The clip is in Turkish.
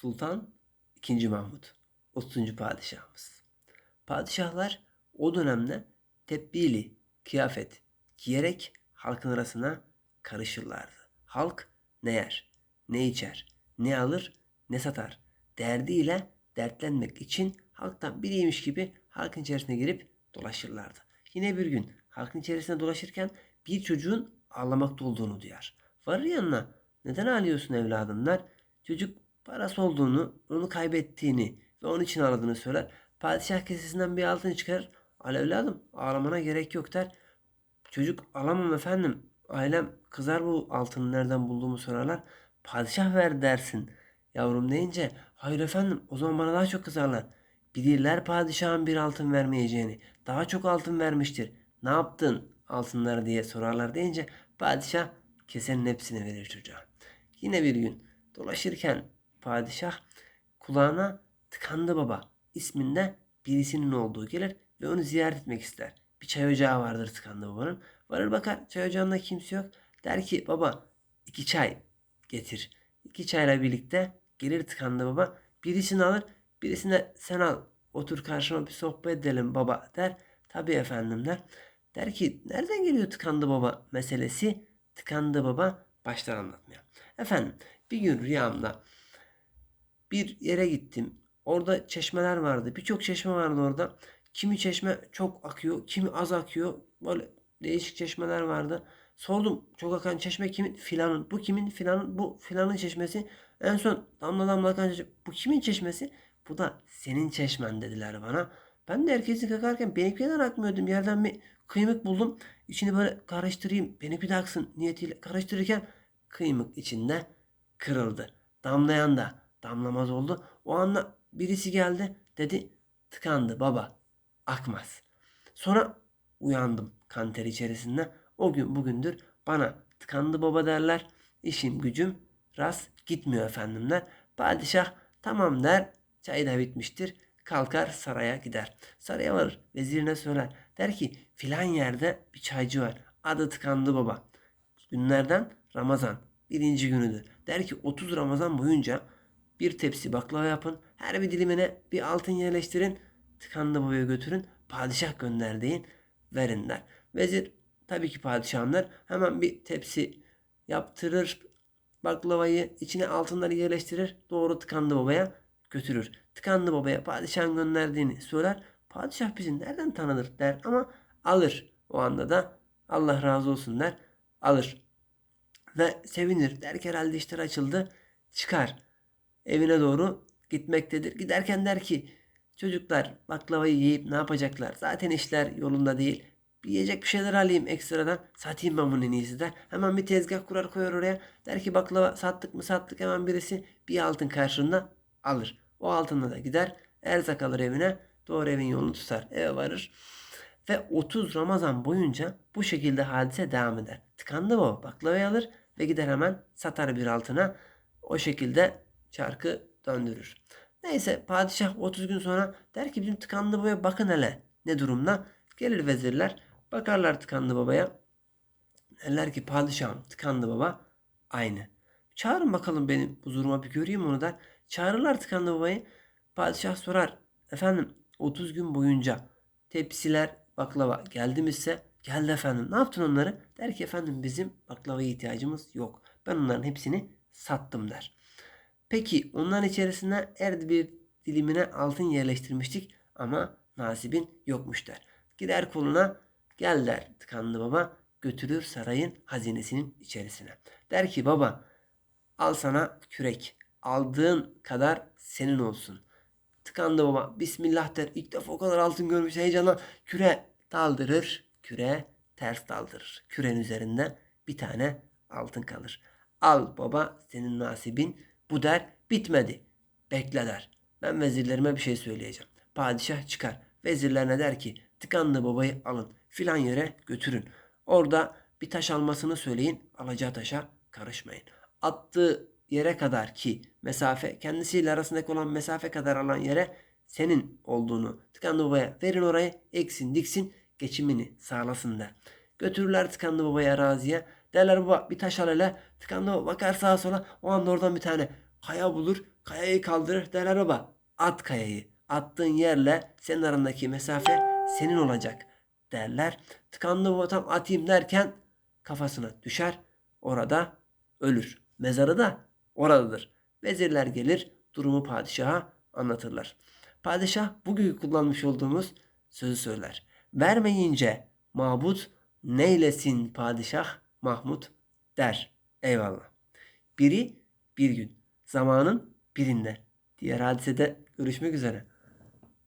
Sultan II. Mahmut 30. padişahımız. Padişahlar o dönemde tebdili kıyafet giyerek halkın arasına karışırlardı. Halk ne yer, ne içer, ne alır, ne satar derdiyle dertlenmek için halktan biriymiş gibi halkın içerisine girip dolaşırlardı. Yine bir gün halkın içerisinde dolaşırken bir çocuğun ağlamakta olduğunu duyar. Varır yanına neden ağlıyorsun evladım der. Çocuk parası olduğunu, onu kaybettiğini ve onun için ağladığını söyler. Padişah kesesinden bir altın çıkarır. Al evladım ağlamana gerek yok der. Çocuk alamam efendim. Ailem kızar bu altını nereden bulduğumu sorarlar. Padişah ver dersin. Yavrum deyince hayır efendim o zaman bana daha çok kızarlar. Bilirler padişahın bir altın vermeyeceğini. Daha çok altın vermiştir. Ne yaptın altınları diye sorarlar deyince padişah kesenin hepsini verir çocuğa. Yine bir gün dolaşırken padişah kulağına tıkandı baba isminde birisinin olduğu gelir ve onu ziyaret etmek ister. Bir çay ocağı vardır tıkandı babanın. Varır bakar çay ocağında kimse yok. Der ki baba iki çay getir. İki çayla birlikte gelir tıkandı baba. Birisini alır birisini de sen al. Otur karşıma bir sohbet edelim baba der. Tabii efendim der. Der ki nereden geliyor tıkandı baba meselesi? Tıkandı baba başlar anlatmaya. Efendim bir gün rüyamda bir yere gittim. Orada çeşmeler vardı. Birçok çeşme vardı orada. Kimi çeşme çok akıyor, kimi az akıyor. Böyle değişik çeşmeler vardı. Sordum çok akan çeşme kimin? Filanın. Bu kimin? Filanın. Bu filanın çeşmesi. En son damla damla akan çeşme. Bu kimin çeşmesi? Bu da senin çeşmen dediler bana. Ben de herkesi kakarken benimkinden akmıyordum. Yerden bir kıymık buldum. İçini böyle karıştırayım. Benimki de aksın niyetiyle karıştırırken kıymık içinde kırıldı. Damlayan da damlamaz oldu. O anda birisi geldi dedi tıkandı baba akmaz. Sonra uyandım kanter içerisinde. O gün bugündür bana tıkandı baba derler. İşim gücüm rast gitmiyor efendimler. Padişah tamam der. Çay da bitmiştir. Kalkar saraya gider. Saraya varır. Vezirine söyler. Der ki filan yerde bir çaycı var. Adı tıkandı baba. Günlerden Ramazan. Birinci günüdür. Der ki 30 Ramazan boyunca bir tepsi baklava yapın. Her bir dilimine bir altın yerleştirin. Tıkandı babaya götürün. Padişah gönder deyin. Verin der. Vezir tabii ki padişahlar hemen bir tepsi yaptırır. Baklavayı içine altınları yerleştirir. Doğru tıkandı babaya götürür. Tıkandı babaya padişahın gönderdiğini söyler. Padişah bizi nereden tanıdır der ama alır. O anda da Allah razı olsun der. Alır. Ve sevinir. Der ki herhalde işler açıldı. Çıkar. Evine doğru gitmektedir. Giderken der ki çocuklar baklavayı yiyip ne yapacaklar? Zaten işler yolunda değil. Bir yiyecek bir şeyler alayım ekstradan. Satayım ben bunun en iyisi der. Hemen bir tezgah kurar koyar oraya. Der ki baklava sattık mı sattık hemen birisi bir altın karşılığında alır. O altınla da gider. Erzak alır evine. Doğru evin yolunu tutar. Eve varır. Ve 30 Ramazan boyunca bu şekilde hadise devam eder. Tıkandı mı baklavayı alır ve gider hemen satar bir altına. O şekilde çarkı döndürür. Neyse padişah 30 gün sonra der ki bizim tıkandı babaya bakın hele ne durumda. Gelir vezirler bakarlar tıkandı babaya. Derler ki padişahım tıkandı baba aynı. Çağırın bakalım benim huzuruma bir göreyim onu der. Çağırırlar tıkandı babayı. Padişah sorar. Efendim 30 gün boyunca tepsiler baklava geldi mi ise geldi efendim. Ne yaptın onları? Der ki efendim bizim baklavaya ihtiyacımız yok. Ben onların hepsini sattım der. Peki onların içerisine her bir dilimine altın yerleştirmiştik ama nasibin yokmuş der. Gider koluna gel der tıkandı baba götürür sarayın hazinesinin içerisine. Der ki baba al sana kürek aldığın kadar senin olsun. Tıkandı baba bismillah der ilk defa o kadar altın görmüş heyecanla küre daldırır küre ters daldırır. Kürenin üzerinde bir tane altın kalır. Al baba senin nasibin bu der bitmedi. Bekle der. Ben vezirlerime bir şey söyleyeceğim. Padişah çıkar. Vezirlerine der ki tıkandı babayı alın. Filan yere götürün. Orada bir taş almasını söyleyin. Alacağı taşa karışmayın. Attığı yere kadar ki mesafe kendisiyle arasındaki olan mesafe kadar alan yere senin olduğunu tıkandı babaya verin orayı eksin diksin geçimini sağlasın der. Götürürler tıkandı babayı araziye. Derler baba bir taş al hele. Tıkandı bakar sağa sola. O anda oradan bir tane kaya bulur, kayayı kaldırır derler baba. At kayayı. Attığın yerle senin arandaki mesafe senin olacak derler. Tıkandı baba tam atayım derken kafasına düşer. Orada ölür. Mezarı da oradadır. Vezirler gelir durumu padişaha anlatırlar. Padişah bugün kullanmış olduğumuz sözü söyler. Vermeyince mabut neylesin padişah Mahmud der. Eyvallah. Biri bir gün zamanın birinde. Diğer hadisede görüşmek üzere.